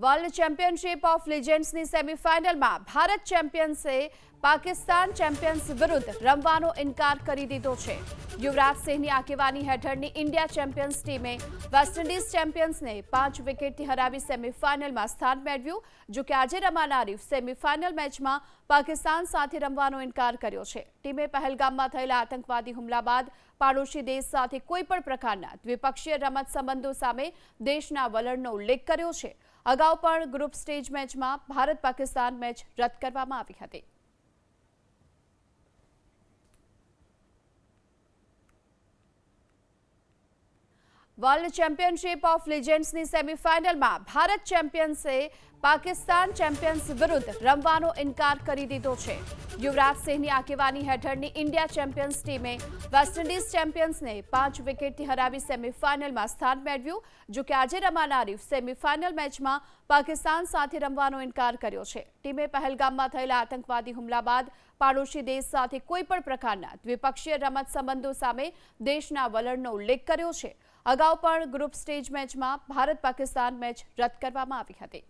World championship of લિજેન્ડ્સની સેમીફાઇનલમાં ભારત ચેમ્પિયન્સે પાકિસ્તાન ચેમ્પિયન્સ વિરુદ્ધ રમવાનો ઇનકાર કરી દીધો છે. યુવરાજ સિંહની આગેવાની હેઠળની ઇન્ડિયા ચેમ્પિયન્સ ટીમે વેસ્ટ ઇન્ડિઝ ચેમ્પિયન્સને પાંચ વિકેટથી હરાવી સેમીફાઇનલમાં સ્થાન મેળવ્યું, જો કે આજે રમાનારી સેમીફાઇનલ મેચમાં પાકિસ્તાન સાથે રમવાનો ઇનકાર કર્યો છે. ટીમે પહેલગામમાં થયેલા આતંકવાદી હુમલા બાદ પાડોશી દેશ સાથે કોઈપણ પ્રકારના દ્વિપક્ષીય રમત સંબંધો સામે દેશના વલણનો ઉલ્લેખ કર્યો છે. અગાઉ પણ ગ્રુપ સ્ટેજ મેચમાં ભારત પાકિસ્તાન મેચ રદ કરવામાં આવી હતી. વર્લ્ડ ચેમ્પિયનશિપ ઓફ લિજેન્ડ્સની સેમીફાઇનલમાં ભારત ચેમ્પિયન્સે પાકિસ્તાન ચેમ્પિયન્સ વિરુદ્ધ રમવાનો ઇનકાર કરી દીધો છે. યુવરાજ સિંહની આગેવાની હેઠળની ઇન્ડિયા ચેમ્પિયન્સ ટીમે વેસ્ટ ઇન્ડિઝ ચેમ્પિયન્સને પાંચ વિકેટથી હરાવી સેમીફાઇનલમાં સ્થાન મેળવ્યું, જો કે આજે રમાનારી સેમીફાઇનલ મેચમાં પાકિસ્તાન સાથે રમવાનો ઇનકાર કર્યો છે. ટીમે પહેલગામમાં થયેલા આતંકવાદી હુમલા બાદ પાડોશી દેશ સાથે કોઈપણ પ્રકારના દ્વિપક્ષીય રમત સંબંધો સામે દેશના વલણનો ઉલ્લેખ કર્યો છે. અગાઉ પણ ગ્રુપ સ્ટેજ મેચમાં ભારત પાકિસ્તાન મેચ રદ કરવામાં આવી હતી.